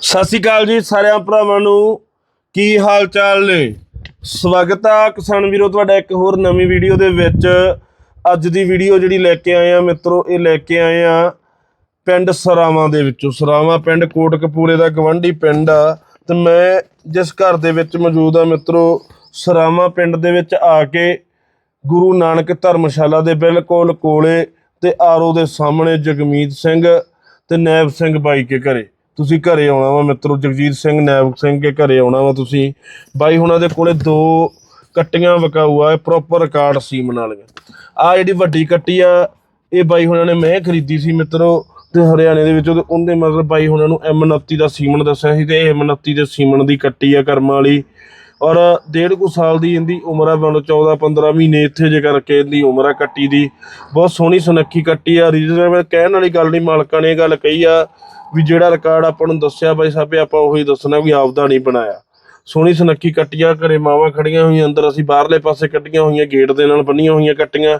ਸਤਿ ਸ਼੍ਰੀ ਅਕਾਲ ਜੀ ਸਾਰਿਆਂ ਭਰਾਵਾਂ ਨੂੰ। ਕੀ ਹਾਲ ਚਾਲ ਨੇ? ਸਵਾਗਤ ਆ ਕਿਸਾਨ ਵੀਰੋ, ਤੁਹਾਡਾ ਇੱਕ ਹੋਰ ਨਵੀਂ ਵੀਡੀਓ ਦੇ ਵਿੱਚ। ਅੱਜ ਦੀ ਵੀਡੀਓ ਜਿਹੜੀ ਲੈ ਕੇ ਆਏ ਆ ਮਿੱਤਰੋ, ਇਹ ਲੈ ਕੇ ਆਏ ਆ ਪਿੰਡ ਸਰਾਵਾਂ ਦੇ ਵਿੱਚੋਂ। ਸਰਾਵਾਂ ਪਿੰਡ ਕੋਟਕਪੂਰੇ ਦਾ ਗਵੰਡੀ ਪਿੰਡ ਆ ਤੇ ਮੈਂ ਜਿਸ ਘਰ ਦੇ ਵਿੱਚ ਮੌਜੂਦ ਆ ਮਿੱਤਰੋ, ਸਰਾਵਾਂ ਪਿੰਡ ਦੇ ਵਿੱਚ ਆ ਕੇ ਗੁਰੂ ਨਾਨਕ ਧਰਮਸ਼ਾਲਾ ਦੇ ਬਿਲਕੁਲ ਕੋਲੇ ਤੇ ਆਰੋ ਦੇ ਸਾਹਮਣੇ ਜਗਮੀਤ ਸਿੰਘ ਤੇ ਨੈਬ ਸਿੰਘ ਬਾਈ ਕੇ ਘਰੇ। ਤੁਸੀਂ ਘਰੇ ਆਉਣਾ ਵਾ, ਮਿੱਤਰੋ ਜਗਜੀਤ ਸਿੰਘ ਨੈਬ ਸਿੰਘ ਕੇ ਘਰੇ ਆਉਣਾ ਵਾ ਤੁਸੀਂ। ਬਾਈ ਹੁਣਾਂ ਦੇ ਕੋਲੇ ਦੋ ਕੱਟੀਆਂ ਵਿਕਾਊ ਆ ਪ੍ਰੋਪਰ ਰਿਕਾਰਡ ਸੀਮਨ ਵਾਲੀਆਂ ਆ ਜਿਹੜੀ ਵੱਡੀ ਕੱਟੀ ਆ, ਇਹ ਬਾਈ ਹੁਣਾਂ ਨੇ ਮੈਂ ਖਰੀਦੀ ਸੀ ਮਿੱਤਰੋ, ਤੇ ਹਰਿਆਣੇ ਦੇ ਵਿੱਚ ਉਹਦੇ ਉਹਦੇ ਬਾਈ ਹੁਣਾਂ ਨੂੰ M29 ਦਾ ਸੀਮਨ ਦੱਸਿਆ ਸੀ, ਤੇ ਇਹ M29 ਦੇ ਸੀਮਨ ਦੀ ਕੱਟੀ ਆ ਕਰਮਾਂ ਵਾਲੀ। ਔਰ ਡੇਢ ਕੁ ਸਾਲ ਦੀ ਇਹਦੀ ਉਮਰ ਆ ਮਤਲਬ 14 15 ਮਹੀਨੇ ਇੱਥੇ ਜੇ ਕਰਕੇ ਇਹਦੀ ਉਮਰ ਆ ਕੱਟੀ ਦੀ। ਬਹੁਤ ਸੋਹਣੀ ਸੁਨੱਖੀ ਕੱਟੀ ਆ, ਰੀਜਨੇਬਲ ਕਹਿਣ ਵਾਲੀ ਗੱਲ ਨਹੀਂ, ਮਾਲਕਾਂ ਨੇ ਇਹ ਗੱਲ ਕਹੀ ਆ। ਵੀ ਜਿਹੜਾ ਰਿਕਾਰਡ ਆਪਾਂ ਨੂੰ ਦੱਸਿਆ ਬਾਈ ਸਾਹਿਬੇ ਆਪਾਂ ਉਹੀ ਦੱਸਣਾ ਵੀ ਆਪਦਾ ਨਹੀਂ ਬਣਾਇਆ। ਸੋਹਣੀ ਸੁਨੱਖੀ ਕੱਟੀਆਂ, ਘਰੇ ਮਾਵਾਂ ਖੜੀਆਂ ਹੋਈਆਂ, ਅੰਦਰ ਅਸੀਂ ਬਾਹਰਲੇ ਪਾਸੇ ਕੱਟੀਆਂ ਹੋਈਆਂ, ਗੇਟ ਦੇ ਨਾਲ ਬੰਨੀਆਂ ਹੋਈਆਂ ਕੱਟੀਆਂ।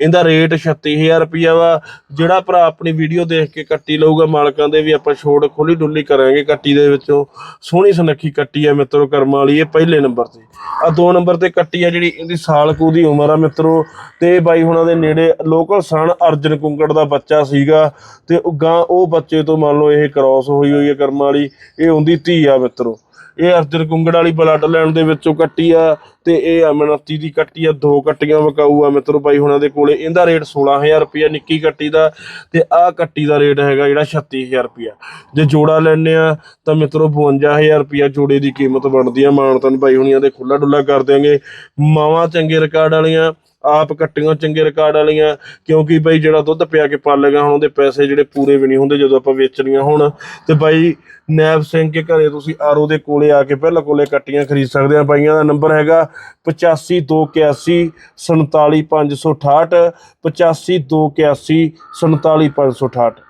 ਇਹਦਾ ਰੇਟ 36000 ਰੁਪਿਆ ਵਾ। ਜਿਹੜਾ ਭਰਾ ਆਪਣੀ ਵੀਡੀਓ ਦੇਖ ਕੇ ਕੱਟੀ ਲਊਗਾ, ਮਾਲਕਾਂ ਦੇ ਵੀ ਆਪਾਂ ਛੋੜ ਖੋਲੀ ਡੁੱਲੀ ਕਰਾਂਗੇ ਕੱਟੀ ਦੇ ਵਿੱਚੋਂ। ਸੋਹਣੀ ਸੁਨੱਖੀ ਕੱਟੀ ਆ ਮਿੱਤਰੋ, ਕਰਮਾਂ ਵਾਲੀ, ਇਹ ਪਹਿਲੇ ਨੰਬਰ ਤੇ। ਆ ਦੋ ਨੰਬਰ ਤੇ ਕੱਟੀ ਆ ਜਿਹੜੀ, ਇਹਦੀ ਸਾਲ ਕੁ ਦੀ ਉਮਰ ਆ ਮਿੱਤਰੋ। ਤੇ ਬਾਈ ਹੁਣਾਂ ਦੇ ਨੇੜੇ ਲੋਕਲ ਸਣ ਅਰਜਨ ਕੁੰਗੜ ਦਾ ਬੱਚਾ ਸੀਗਾ। ਤੇ ਉਹ ਗਾਂ, ਉਹ ਬੱਚੇ ਤੋਂ ਮੰਨ ਲਓ ਇਹ ਕ੍ਰਾਸ ਹੋਈ ਹੋਈ ਹੈ ਕਰਮਾਂ ਵਾਲੀ, ਇਹ ਹੁੰਦੀ ਧੀ ਆ ਮਿੱਤਰੋ। ਇਹ ਅਰਜਨ ਕੁੰਗੜ ਵਾਲੀ ਬਲੱਡ ਲਾਈਨ ਦੇ ਵਿੱਚੋਂ ਕੱਟੀ ਆ। ਤੇ ਇਹ ਅਮਨਤੀ ਦੀ ਕੱਟੀ ਆ, ਦੋ ਕੱਟੀਆਂ ਵਿਕਾਊ ਆ ਮਿੱਤਰੋ ਬਾਈ ਹੁਣਾਂ ਦੇ ਕੋਲੇ। ਇਹਦਾ ਰੇਟ 16000 ਰੁਪਿਆ ਨਿੱਕੀ ਕੱਟੀ ਦਾ। ਤੇ ਆਹ ਕੱਟੀ ਦਾ ਰੇਟ ਹੈਗਾ ਜਿਹੜਾ 36000 ਰੁਪਿਆ ਜੇ ਜੋੜਾ ਲੈਣੇ ਆ, ਤਾਂ ਮਿੱਤਰੋ 52000 ਰੁਪਿਆ ਜੋੜੇ ਦੀ ਕੀਮਤ ਬਣਦੀ ਆ। ਮਾਨਤਨ ਬਾਈ ਹੁਣੀਆਂ ਦੇ ਖੁੱਲਾ ਡੁੱਲਾ ਕਰ ਦਿਆਂਗੇ। ਮਾਵਾਂ ਚੰਗੇ ਰਿਕਾਰਡ ਵਾਲੀਆਂ, ਆਪ ਕੱਟੀਆਂ ਚੰਗੇ ਰਿਕਾਰਡ ਵਾਲੀਆਂ। ਕਿਉਂਕਿ ਬਾਈ ਜਿਹੜਾ ਦੁੱਧ ਪਿਆ ਕੇ ਪਾਲੇਗਾ ਹੁਣ ਉਹਦੇ ਪੈਸੇ ਜਿਹੜੇ ਪੂਰੇ ਵੀ ਨਹੀਂ ਹੁੰਦੇ ਜਦੋਂ ਆਪਾਂ ਵੇਚਣੀਆਂ ਹੁਣ। ਤੇ ਬਾਈ ਨੈਬ ਸਿੰਘ ਕੇ ਘਰੇ ਤੁਸੀਂ ਆਰਓ ਦੇ ਕੋਲੇ ਆ ਕੇ ਪਹਿਲਾਂ ਕੋਲੇ ਕੱਟੀਆਂ ਖਰੀਦ ਸਕਦੇ ਆ। ਬਾਈਆਂ ਦਾ ਨੰਬਰ ਹੈਗਾ 8521 47568 8521 47568